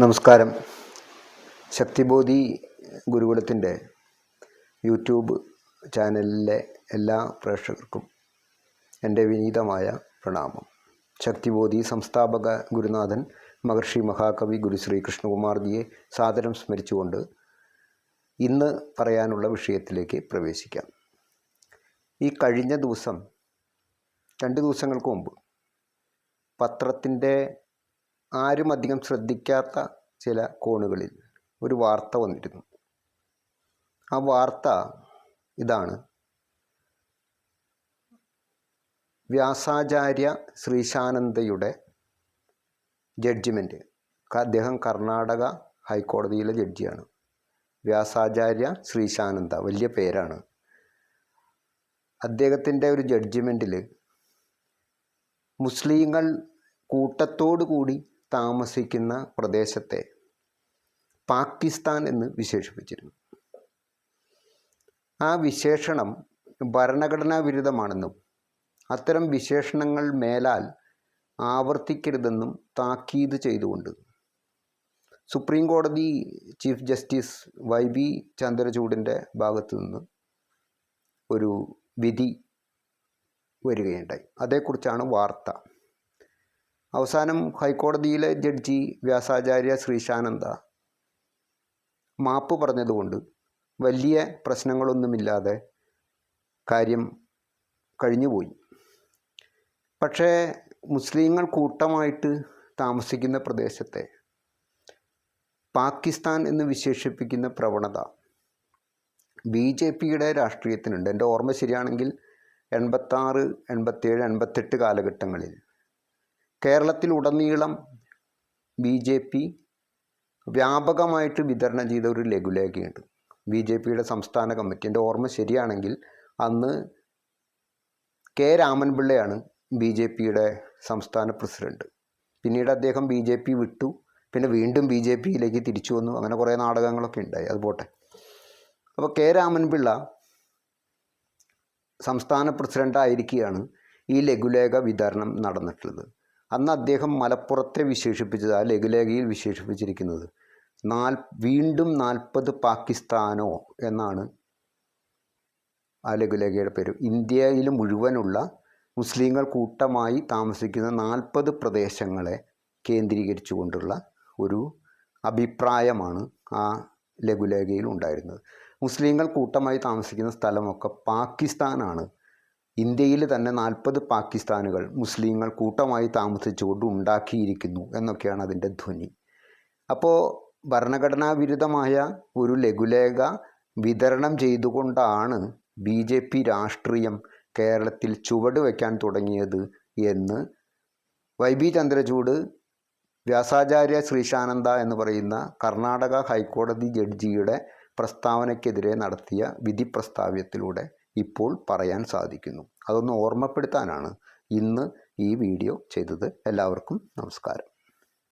നമസ്കാരം. ശക്തിബോധി ഗുരുകുലത്തിന്റെ യൂട്യൂബ് ചാനലിലെ എല്ലാ പ്രേക്ഷകർക്കും എന്റെ വിനീതമായ പ്രണാമം. ശക്തിബോധി സംസ്ഥാപക ഗുരുനാഥൻ മഹർഷി മഹാകവി ഗുരു ശ്രീ കൃഷ്ണകുമാർജിയെ സാദരം സ്മരിച്ചുകൊണ്ട് ഇന്ന് പറയാനുള്ള വിഷയത്തിലേക്ക് പ്രവേശിക്കാം. ഈ കഴിഞ്ഞ ദിവസം രണ്ട് ദിവസങ്ങൾക്ക് മുമ്പ് പത്രത്തിന്റെ ആരും അധികം ശ്രദ്ധിക്കാത്ത ചില കോണുകളിൽ ഒരു വാർത്ത വന്നിരുന്നു. ആ വാർത്ത ഇതാണ്. വ്യാസാചാര്യ ശ്രീശാനന്ദയുടെ ജഡ്ജിമെന്റ് അദ്ദേഹം കർണാടക ഹൈക്കോടതിയിലെ ജഡ്ജിയാണ്. വ്യാസാചാര്യ ശ്രീശാനന്ദ വലിയ പേരാണ്. അദ്ദേഹത്തിന്റെ ഒരു ജഡ്ജിമെന്റിൽ മുസ്ലിങ്ങൾ കൂട്ടത്തോടു കൂടി താമസിക്കുന്ന പ്രദേശത്തെ പാകിസ്ഥാൻ എന്ന് വിശേഷിപ്പിച്ചിരുന്നു. ആ വിശേഷണം ഭരണഘടനാ വിരുദ്ധമാണെന്നും അത്തരം വിശേഷണങ്ങൾ മേലാൽ ആവർത്തിക്കരുതെന്നും താക്കീത് ചെയ്തുകൊണ്ട് സുപ്രീം കോടതി ചീഫ് ജസ്റ്റിസ് വൈ ബി ചന്ദ്രചൂഡിന്റെ ഭാഗത്തു നിന്ന് ഒരു വിധി വരികയുണ്ടായി. അതേക്കുറിച്ചാണ് വാർത്ത. അവസാനം ഹൈക്കോടതിയിലെ ജഡ്ജി വ്യാസാചാര്യ ശ്രീശാനന്ദ മാപ്പ് പറഞ്ഞതുകൊണ്ട് വലിയ പ്രശ്നങ്ങളൊന്നുമില്ലാതെ കാര്യം കഴിഞ്ഞുപോയി. പക്ഷേ മുസ്ലിങ്ങൾ കൂട്ടമായിട്ട് താമസിക്കുന്ന പ്രദേശത്തെ പാകിസ്ഥാൻ എന്ന് വിശേഷിപ്പിക്കുന്ന പ്രവണത ബി ജെ പിയുടെ രാഷ്ട്രീയത്തിനുണ്ട്. എന്റെ ഓർമ്മ ശരിയാണെങ്കിൽ എൺപത്താറ് എൺപത്തേഴ് എൺപത്തെട്ട് കാലഘട്ടങ്ങളിൽ കേരളത്തിലുടനീളം ബി ജെ പി വ്യാപകമായിട്ട് വിതരണം ചെയ്ത ഒരു ലഘുലേഖയുണ്ട്. ബി ജെ പിയുടെ സംസ്ഥാന കമ്മിറ്റി എന്റെ ഓർമ്മ ശരിയാണെങ്കിൽ അന്ന് കെ രാമൻപിള്ളയാണ് ബി ജെ പിയുടെ സംസ്ഥാന പ്രസിഡന്റ്. പിന്നീട് അദ്ദേഹം ബി ജെ പി വിട്ടു. പിന്നെ വീണ്ടും ബി ജെ പിയിലേക്ക് തിരിച്ചു വന്നു. അങ്ങനെ കുറേ നാടകങ്ങളൊക്കെ ഉണ്ടായി. അത് പോട്ടെ. അപ്പോൾ കെ രാമൻപിള്ള സംസ്ഥാന പ്രസിഡന്റ് ആയിരിക്കുകയാണ് ഈ ലഘുലേഖ വിതരണം നടന്നിട്ടുള്ളത്. അന്ന് അദ്ദേഹം മലപ്പുറത്തെ വിശേഷിപ്പിച്ചത് ആ ലഘുലേഖയിൽ വിശേഷിപ്പിച്ചിരിക്കുന്നത് നാൽ വീണ്ടും നാൽപ്പത് പാകിസ്ഥാനോ എന്നാണ് ആ ലഘുലേഖയുടെ പേര്. ഇന്ത്യയിൽ മുഴുവനുള്ള മുസ്ലിങ്ങൾ കൂട്ടമായി താമസിക്കുന്ന നാൽപ്പത് പ്രദേശങ്ങളെ കേന്ദ്രീകരിച്ചു കൊണ്ടുള്ള ഒരു അഭിപ്രായമാണ് ആ ലഘുലേഖയിൽ ഉണ്ടായിരുന്നത്. മുസ്ലിങ്ങൾ കൂട്ടമായി താമസിക്കുന്ന സ്ഥലമൊക്കെ പാകിസ്ഥാനാണ്. ഇന്ത്യയിൽ തന്നെ നാൽപ്പത് പാകിസ്ഥാനുകൾ മുസ്ലിങ്ങൾ കൂട്ടമായി താമസിച്ചുകൊണ്ട് ഉണ്ടാക്കിയിരിക്കുന്നു എന്നൊക്കെയാണ് അതിന്റെ ധ്വനി. അപ്പോൾ ഭരണഘടനാ വിരുദ്ധമായ ഒരു ലഘുലേഖ വിതരണം ചെയ്തുകൊണ്ടാണ് ബി ജെ പി രാഷ്ട്രീയം കേരളത്തിൽ ചുവട് വയ്ക്കാൻ തുടങ്ങിയത് എന്ന് വൈ ബി ചന്ദ്രചൂഡ് വ്യാസാചാര്യ ശ്രീശാനന്ദ എന്ന് പറയുന്ന കർണാടക ഹൈക്കോടതി ജഡ്ജിയുടെ പ്രസ്താവനയ്ക്കെതിരെ നടത്തിയ വിധി പ്രസ്താവ്യത്തിലൂടെ ഇപ്പോൾ പറയാൻ സാധിക്കുന്നു. അതൊന്ന് ഓർമ്മപ്പെടുത്താനാണ് ഇന്ന് ഈ വീഡിയോ ചെയ്തത്. എല്ലാവർക്കും നമസ്കാരം.